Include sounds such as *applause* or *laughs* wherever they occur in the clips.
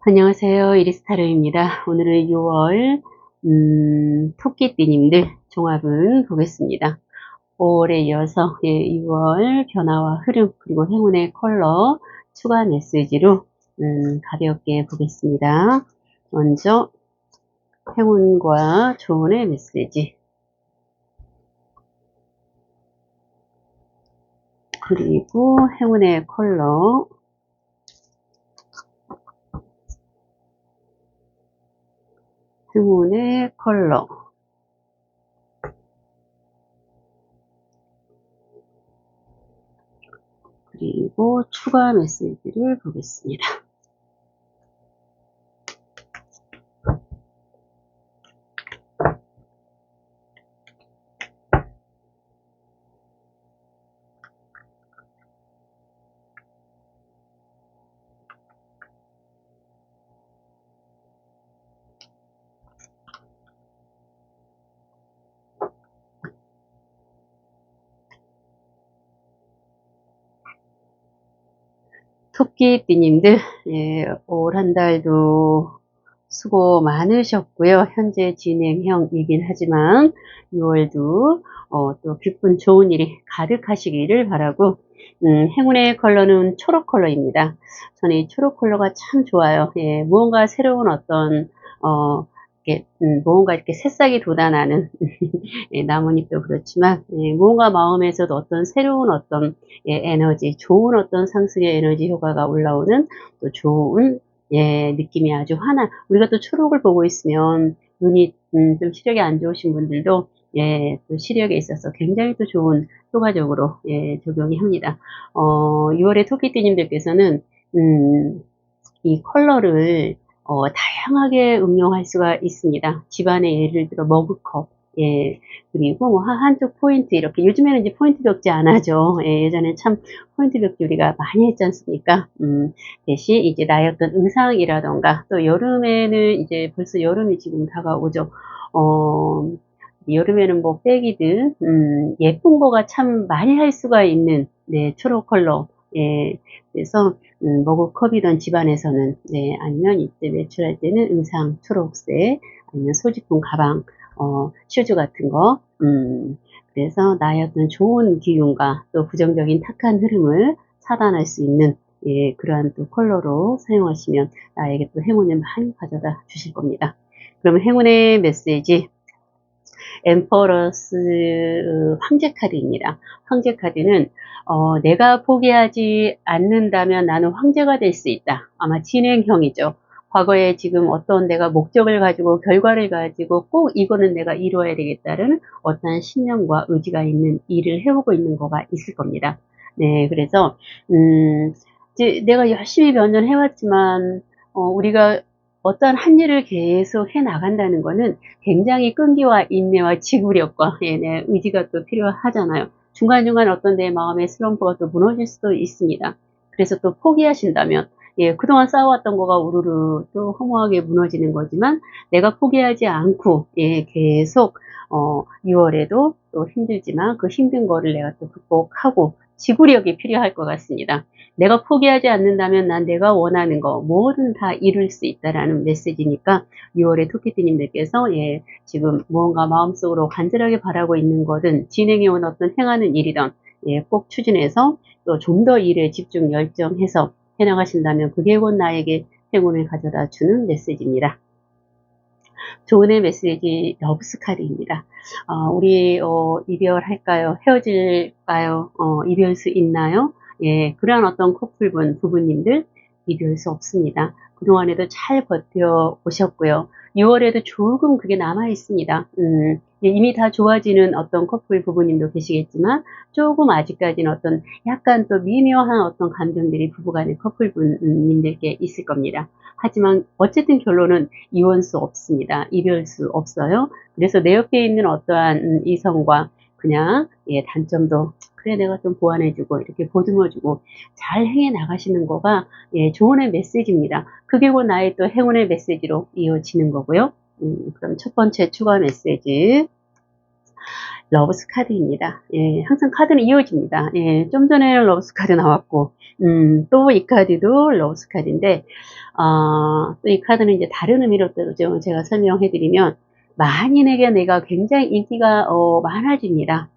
안녕하세요. 이리스타르입니다. 오늘은 6월 음, 토끼띠님들 종합은 보겠습니다. 5월에 이어서 예, 6월 변화와 흐름 그리고 행운의 컬러 추가 메시지로 음, 가볍게 보겠습니다. 먼저 행운과 조언의 메시지 그리고 행운의 컬러 행운의 컬러 그리고 추가 메시지를 보겠습니다. 토끼띠님들, 예, 올 한 달도 수고 많으셨고요. 현재 진행형이긴 하지만 6월도 어, 또 기쁜 좋은 일이 가득하시기를 바라고 음, 행운의 컬러는 초록 컬러입니다. 저는 이 초록 컬러가 참 좋아요. 예, 무언가 새로운 어떤 어, 이렇게, 음, 무언가 이렇게 새싹이 돋아나는 *laughs* 예, 나뭇잎도 그렇지만 예, 무언가 마음에서도 어떤 새로운 어떤 예, 에너지, 좋은 어떤 상승의 에너지 효과가 올라오는 또 좋은 예, 느낌이 아주 환한. 우리가 또 초록을 보고 있으면 눈이 음, 좀 시력이 안 좋으신 분들도 예, 또 시력에 있어서 굉장히 또 좋은 효과적으로 예, 적용이 합니다. 어, 6월에 토끼띠님들께서는 음, 이 컬러를 어, 다양하게 응용할 수가 있습니다. 집안에 예를 들어 머그컵, 예, 그리고 뭐 한쪽 포인트 이렇게 요즘에는 이제 포인트 벽지 안 하죠. 예, 예전에 참 포인트 벽지 우리가 많이 했지 않습니까? 음, 대신 이제 나의 어떤 의상이라던가 또 여름에는 이제 벌써 여름이 지금 다가오죠. 어, 여름에는 뭐 빼기든 음, 예쁜 거가 참 많이 할 수가 있는 네, 초록 컬러 예, 그래서 음, 머그컵이던 집안에서는 네, 아니면 이때 외출할 때는 의상 초록색 아니면 소지품 가방 어, 슈즈 같은 거 음, 그래서 나의 어떤 좋은 기운과 또 부정적인 탁한 흐름을 차단할 수 있는 예, 그러한 또 컬러로 사용하시면 나에게 또 행운을 많이 가져다 주실 겁니다. 그러면 행운의 메시지 엠퍼러스 황제 카드입니다. 황제 카드는 어, 내가 포기하지 않는다면 나는 황제가 될 수 있다. 아마 진행형이죠. 과거에 지금 어떤 내가 목적을 가지고 결과를 가지고 꼭 이거는 내가 이루어야 되겠다는 어떤 신념과 의지가 있는 일을 해오고 있는 거가 있을 겁니다. 네, 그래서 음, 내가 열심히 몇 년 해왔지만 어, 우리가 어떤 한 일을 계속 해 나간다는 것은 굉장히 끈기와 인내와 지구력과 *laughs* 예, 네, 의지가 또 필요하잖아요. 중간중간 어떤 내 마음의 슬럼프가 또 무너질 수도 있습니다. 그래서 또 포기하신다면 예, 그동안 쌓아왔던 거가 우르르 또 허무하게 무너지는 거지만 내가 포기하지 않고 예, 계속 어, 6월에도 또 힘들지만 그 힘든 거를 내가 또 극복하고 지구력이 필요할 것 같습니다. 내가 포기하지 않는다면 난 내가 원하는 거 뭐든 다 이룰 수 있다라는 메시지니까 6월에 토끼띠님들께서 예, 지금 무언가 마음속으로 간절하게 바라고 있는 거든 진행해온 어떤 행하는 일이든 예, 꼭 추진해서 또 좀 더 일에 집중 열정해서 해나가신다면 그게 곧 나에게 행운을 가져다 주는 메시지입니다. 조은의 메시지 러브스카드입니다. 어, 우리 어, 이별할까요? 헤어질까요? 어, 이별 수 있나요? 예, 그러한 어떤 커플분, 부부님들 이별 수 없습니다. 그동안에도 잘 버텨 오셨고요. 6월에도 조금 그게 남아 있습니다. 음, 예, 이미 다 좋아지는 어떤 커플 부부님도 계시겠지만 조금 아직까지는 어떤 약간 또 미묘한 어떤 감정들이 부부간의 커플분님들께 있을 겁니다. 하지만 어쨌든 결론은 이혼 수 없습니다. 이별 수 없어요. 그래서 내 옆에 있는 어떠한 이성과 그냥 예, 단점도 그래 내가 좀 보완해주고 이렇게 보듬어주고 잘 행해 나가시는 거가 예, 조언의 메시지입니다. 그게 곧 나의 또 행운의 메시지로 이어지는 거고요. 음, 그럼 첫 번째 추가 메시지 러브스 카드입니다. 예, 항상 카드는 이어집니다. 예, 좀 전에 러브스 카드 나왔고, 음, 또 이 카드도 러브스 카드인데, 어, 또 이 카드는 이제 다른 의미로 또좀 제가 설명해 드리면, 만인에게 내가 굉장히 인기가 어, 많아집니다.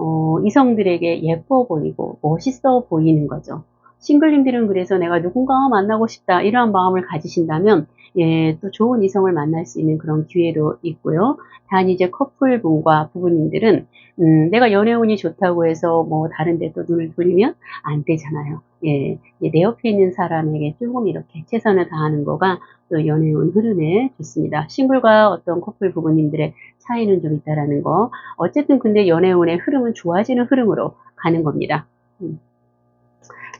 어, 이성들에게 예뻐 보이고 멋있어 보이는 거죠. 싱글님들은 그래서 내가 누군가와 만나고 싶다 이러한 마음을 가지신다면 예, 또 좋은 이성을 만날 수 있는 그런 기회도 있고요. 단 이제 커플분과 부부님들은 음, 내가 연애운이 좋다고 해서 뭐 다른 데 또 눈을 돌리면 안 되잖아요. 예, 예, 내 옆에 있는 사람에게 조금 이렇게 최선을 다하는 거가 또 연애운 흐름에 좋습니다. 싱글과 어떤 커플 부부님들의 차이는 좀 있다라는 거. 어쨌든 근데 연애운의 흐름은 좋아지는 흐름으로 가는 겁니다. 음.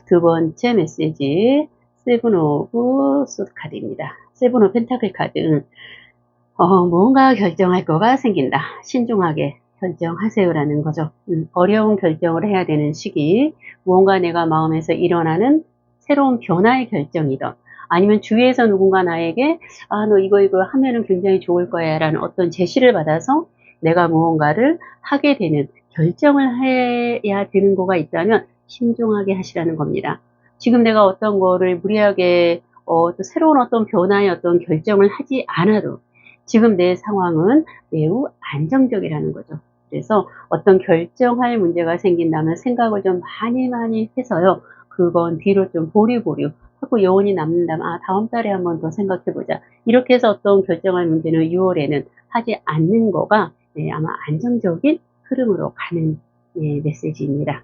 두 번째 메시지 세븐 오브 소드 카드입니다. 세븐 오브 펜타클 카드 어, 뭔가 결정할 거가 생긴다. 신중하게 결정하세요라는 거죠. 음, 어려운 결정을 해야 되는 시기 무언가 내가 마음에서 일어나는 새로운 변화의 결정이던 아니면 주위에서 누군가 나에게 아 너 이거 이거 하면은 굉장히 좋을 거야 라는 어떤 제시를 받아서 내가 무언가를 하게 되는 결정을 해야 되는 거가 있다면 신중하게 하시라는 겁니다. 지금 내가 어떤 거를 무리하게 어, 또 새로운 어떤 변화의 어떤 결정을 하지 않아도 지금 내 상황은 매우 안정적이라는 거죠. 그래서 어떤 결정할 문제가 생긴다면 생각을 좀 많이 많이 해서요. 그건 뒤로 좀 보류보류 하고 여운이 남는다면 아 다음 달에 한번 더 생각해보자. 이렇게 해서 어떤 결정할 문제는 6월에는 하지 않는 거가 네, 아마 안정적인 흐름으로 가는 예, 메시지입니다.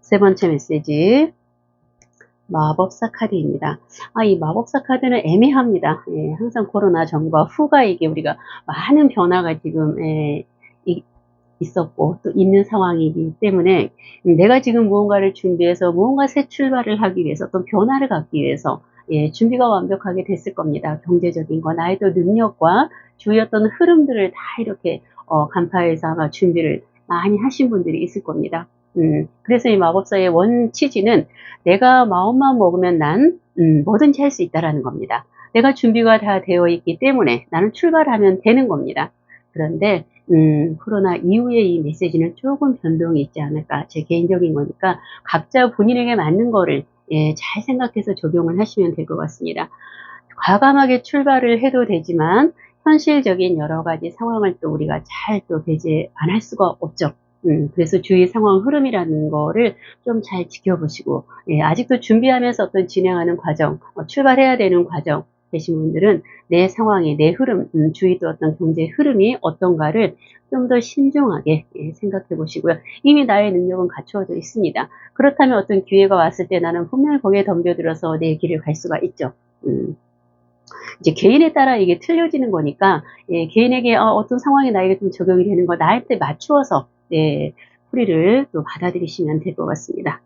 세 번째 메시지 마법사 카드입니다. 아, 이 마법사 카드는 애매합니다. 예, 항상 코로나 전과 후가 이게 우리가 많은 변화가 지금 예, 이, 있었고 또 있는 상황이기 때문에 내가 지금 무언가를 준비해서 무언가 새 출발을 하기 위해서 어떤 변화를 갖기 위해서 예, 준비가 완벽하게 됐을 겁니다. 경제적인 거, 나의 또 능력과 주위 어떤 흐름들을 다 이렇게 어, 간파해서 아마 준비를 많이 하신 분들이 있을 겁니다. 음, 그래서 이 마법사의 원 취지는 내가 마음만 먹으면 난 음, 뭐든지 할 수 있다라는 겁니다. 내가 준비가 다 되어 있기 때문에 나는 출발하면 되는 겁니다. 그런데 음, 코로나 이후에 이 메시지는 조금 변동이 있지 않을까 제 개인적인 거니까 각자 본인에게 맞는 거를 예, 잘 생각해서 적용을 하시면 될 것 같습니다. 과감하게 출발을 해도 되지만 현실적인 여러 가지 상황을 또 우리가 잘 또 배제 안 할 수가 없죠. 음, 그래서 주위 상황 흐름이라는 거를 좀 잘 지켜보시고, 예, 아직도 준비하면서 어떤 진행하는 과정, 어, 출발해야 되는 과정, 계신 분들은 내 상황이, 내 흐름, 음, 주위 또 어떤 경제 흐름이 어떤가를 좀 더 신중하게 예, 생각해 보시고요. 이미 나의 능력은 갖추어져 있습니다. 그렇다면 어떤 기회가 왔을 때 나는 분명히 거기에 덤벼들어서 내 길을 갈 수가 있죠. 음. 이제 개인에 따라 이게 틀려지는 거니까 예, 개인에게 어, 떤 상황이 나에게 좀 적용이 되는 거 나한테 맞추어서 예, 풀이를 또 받아들이시면 될 것 같습니다.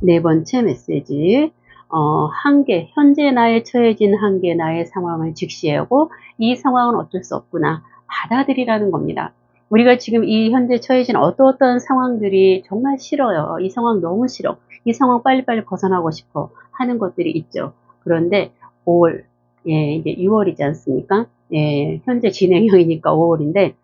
네 번째 메시지 어, 한계, 현재 나의 처해진 한계, 나의 상황을 직시하고 이 상황은 어쩔 수 없구나 받아들이라는 겁니다. 우리가 지금 이 현재 처해진 어떤 어떤 상황들이 정말 싫어요. 이 상황 너무 싫어. 이 상황 빨리빨리 벗어나고 싶어 하는 것들이 있죠. 그런데 5월, 예, 이제 6월이지 않습니까? 예, 현재 진행형이니까 5월인데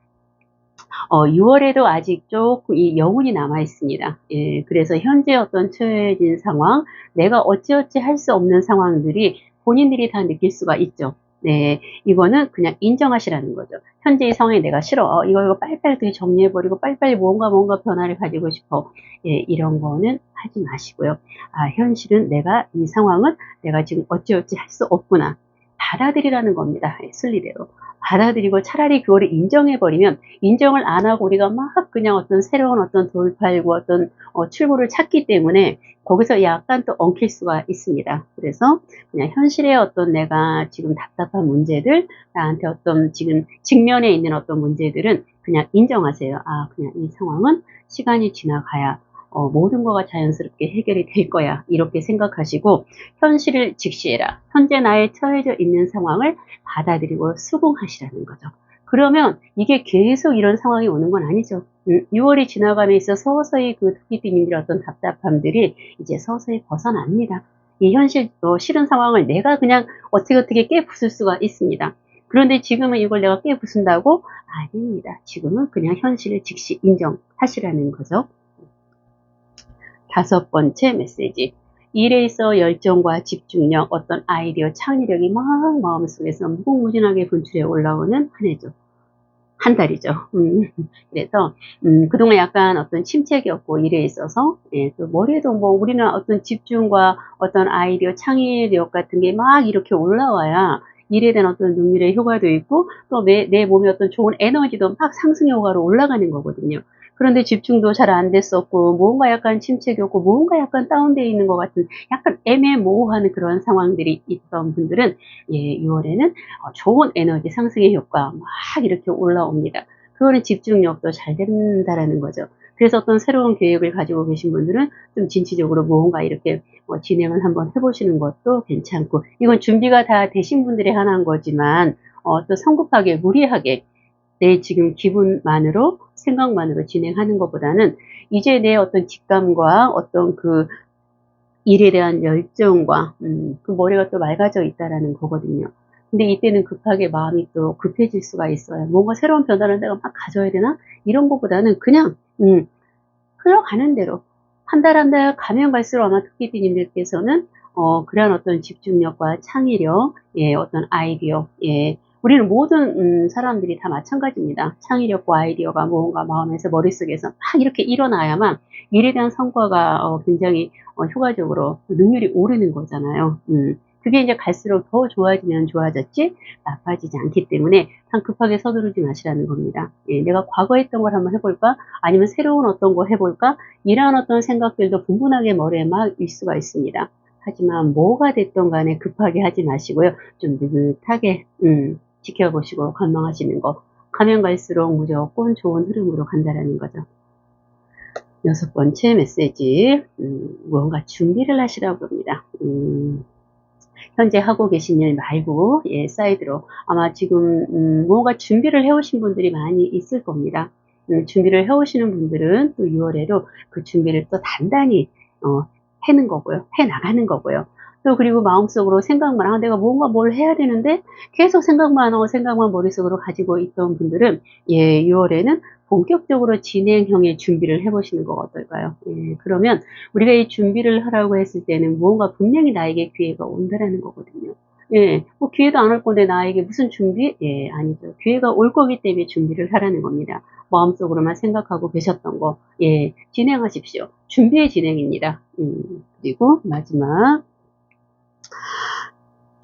어, 6월에도 아직 조금 이 여운이 남아 있습니다. 예, 그래서 현재 어떤 처해진 상황, 내가 어찌어찌 할 수 없는 상황들이 본인들이 다 느낄 수가 있죠. 네, 이거는 그냥 인정하시라는 거죠. 현재 이 상황이 내가 싫어. 어, 이거, 이거 빨리빨리 정리해버리고 빨리빨리 뭔가 뭔가 변화를 가지고 싶어. 예, 이런 거는 하지 마시고요. 아, 현실은 내가 이 상황은 내가 지금 어찌어찌 할 수 없구나. 받아들이라는 겁니다. 예, 순리대로. 받아들이고 차라리 그거를 인정해버리면 인정을 안 하고 우리가 막 그냥 어떤 새로운 어떤 돌팔고 어떤 어, 출구를 찾기 때문에 거기서 약간 또 엉킬 수가 있습니다. 그래서 그냥 현실의 어떤 내가 지금 답답한 문제들, 나한테 어떤 지금 직면에 있는 어떤 문제들은 그냥 인정하세요. 아, 그냥 이 상황은 시간이 지나가야 어, 모든 거가 자연스럽게 해결이 될 거야. 이렇게 생각하시고 현실을 직시해라. 현재 나의 처해져 있는 상황을 받아들이고 수긍하시라는 거죠. 그러면 이게 계속 이런 상황이 오는 건 아니죠. 6월이 음, 지나가면서 서서히 그 토끼띠님들의 어떤 답답함들이 이제 서서히 벗어납니다. 이 현실, 어, 싫은 상황을 내가 그냥 어떻게 어떻게 깨부술 수가 있습니다. 그런데 지금은 이걸 내가 깨부순다고? 아닙니다. 지금은 그냥 현실을 즉시 인정하시라는 거죠. 다섯 번째 메시지. 일에 있어 열정과 집중력, 어떤 아이디어, 창의력이 막 마음속에서 무궁무진하게 분출해 올라오는 한 해죠. 한 달이죠. 음, *laughs* 그래서 음, 그동안 약간 어떤 침체기였고 일에 있어서 예, 또 머리에도 뭐 우리는 어떤 집중과 어떤 아이디어, 창의력 같은 게 막 이렇게 올라와야 일에 대한 어떤 능률의 효과도 있고 또내 몸에 어떤 좋은 에너지도 막 상승 효과로 올라가는 거거든요. 그런데 집중도 잘 안 됐었고 뭔가 약간 침체기였고 뭔가 약간 다운되어 있는 것 같은 약간 애매모호한 그런 상황들이 있던 분들은 예, 6월에는 어, 좋은 에너지 상승의 효과 막 이렇게 올라옵니다. 그거는 집중력도 잘 된다라는 거죠. 그래서 어떤 새로운 계획을 가지고 계신 분들은 좀 진취적으로 뭔가 이렇게 뭐 진행을 한번 해보시는 것도 괜찮고 이건 준비가 다 되신 분들에 한한 거지만 어, 또 성급하게 무리하게 내 지금 기분만으로 생각만으로 진행하는 것보다는 이제 내 어떤 직감과 어떤 그 일에 대한 열정과 음, 그 머리가 또 맑아져 있다라는 거거든요. 근데 이때는 급하게 마음이 또 급해질 수가 있어요. 뭔가 새로운 변화를 내가 막 가져야 되나? 이런 것보다는 그냥 음, 흘러가는 대로 한 달 한달 가면 갈수록 아마 토끼띠님들께서는 어, 그런 어떤 집중력과 창의력, 예, 어떤 아이디어, 예, 우리는 모든 음, 사람들이 다 마찬가지입니다. 창의력과 아이디어가 뭔가 마음에서 머릿속에서 막 이렇게 일어나야만 일에 대한 성과가 어, 굉장히 어, 효과적으로 능률이 오르는 거잖아요. 음, 그게 이제 갈수록 더 좋아지면 좋아졌지 나빠지지 않기 때문에 상 급하게 서두르지 마시라는 겁니다. 예, 내가 과거에 했던 걸 한번 해볼까? 아니면 새로운 어떤 거 해볼까? 이러한 어떤 생각들도 분분하게 머리에 막 일 수가 있습니다. 하지만 뭐가 됐던 간에 급하게 하지 마시고요. 좀 느긋하게 음, 지켜보시고 관망하시는 거 가면 갈수록 무조건 좋은 흐름으로 간다라는 거죠. 여섯 번째 메시지 음, 무언가 준비를 하시라고 합니다. 음, 현재 하고 계신 일 말고 예, 사이드로 아마 지금 음, 무언가 준비를 해오신 분들이 많이 있을 겁니다. 음, 준비를 해오시는 분들은 또 6월에도 그 준비를 또 단단히 어, 해는 거고요. 해 나가는 거고요. 또 그리고 마음속으로 생각만 아 내가 뭔가 뭘 해야 되는데 계속 생각만 하고 생각만 머릿속으로 가지고 있던 분들은 예 6월에는 본격적으로 진행형의 준비를 해보시는 거 어떨까요? 예, 그러면 우리가 이 준비를 하라고 했을 때는 무언가 분명히 나에게 기회가 온다라는 거거든요. 예, 뭐 기회도 안 올 건데 나에게 무슨 준비? 예, 아니죠. 기회가 올 거기 때문에 준비를 하라는 겁니다. 마음속으로만 생각하고 계셨던 거, 예, 진행하십시오. 준비의 진행입니다. 음, 그리고 마지막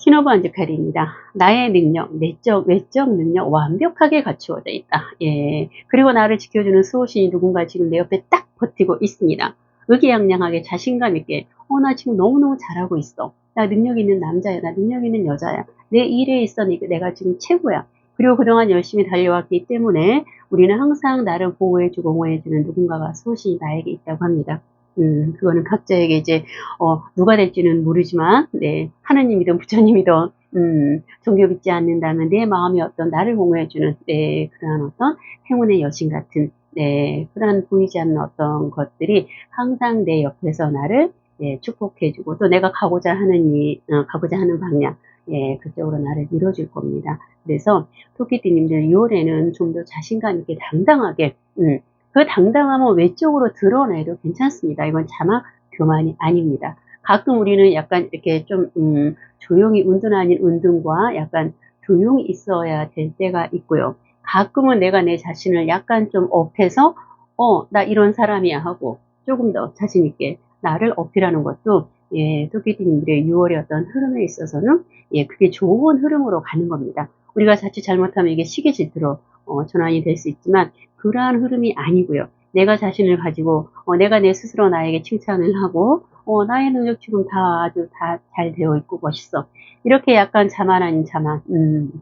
키노브 안즈카리입니다. 나의 능력, 내적, 외적 능력 완벽하게 갖추어져 있다. 예. 그리고 나를 지켜주는 수호신이 누군가 지금 내 옆에 딱 버티고 있습니다. 의기양양하게 자신감 있게, 어, 나 지금 너무너무 잘하고 있어. 나 능력 있는 남자야. 나 능력 있는 여자야. 내 일에 있어. 내가 지금 최고야. 그리고 그동안 열심히 달려왔기 때문에 우리는 항상 나를 보호해주고 옹호해주는 누군가가 수호신이 나에게 있다고 합니다. 음, 그거는 각자에게 이제, 어, 누가 될지는 모르지만, 네, 하느님이든 부처님이든, 음, 종교 믿지 않는다면 내 마음이 어떤 나를 공유해주는, 네, 그러한 어떤 행운의 여신 같은, 네, 그러한 보이지 않는 어떤 것들이 항상 내 옆에서 나를, 네, 축복해주고, 또 내가 가고자 하는 이, 어, 가고자 하는 방향, 예, 그쪽으로 나를 밀어줄 겁니다. 그래서 토끼띠님들 6월에는 좀 더 자신감 있게 당당하게, 음, 그 당당함은 외적으로 드러내도 괜찮습니다. 이건 자막 교만이 아닙니다. 가끔 우리는 약간 이렇게 좀 음, 조용히 운둔 아닌 운둔과 약간 조용히 있어야 될 때가 있고요. 가끔은 내가 내 자신을 약간 좀 업해서 어, 나 이런 사람이야 하고 조금 더 자신 있게 나를 어필하는 것도 예, 토끼띠님들의 6월의 어떤 흐름에 있어서는 예, 그게 좋은 흐름으로 가는 겁니다. 우리가 자칫 잘못하면 이게 시기 질투로 어, 전환이 될 수 있지만 그러한 흐름이 아니고요. 내가 자신을 가지고 어, 내가 내 스스로 나에게 칭찬을 하고 어, 나의 능력 지금 다 아주 다 잘 되어 있고 멋있어. 이렇게 약간 자만 아닌 자만. 음,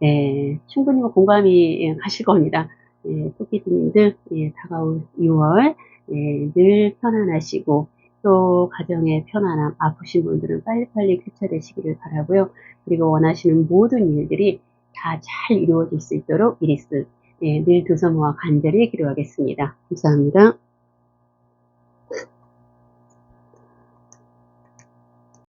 네, 충분히 뭐 공감이 예, 가실 겁니다. 예, 토끼님들 예, 다가올 6월 예, 늘 편안하시고 또 가정의 편안함 아프신 분들은 빨리빨리 쾌차되시기를 바라고요. 그리고 원하시는 모든 일들이 다 잘 이루어질 수 있도록 이리스 네, 늘 두서모와 간절히 기도하겠습니다. 감사합니다.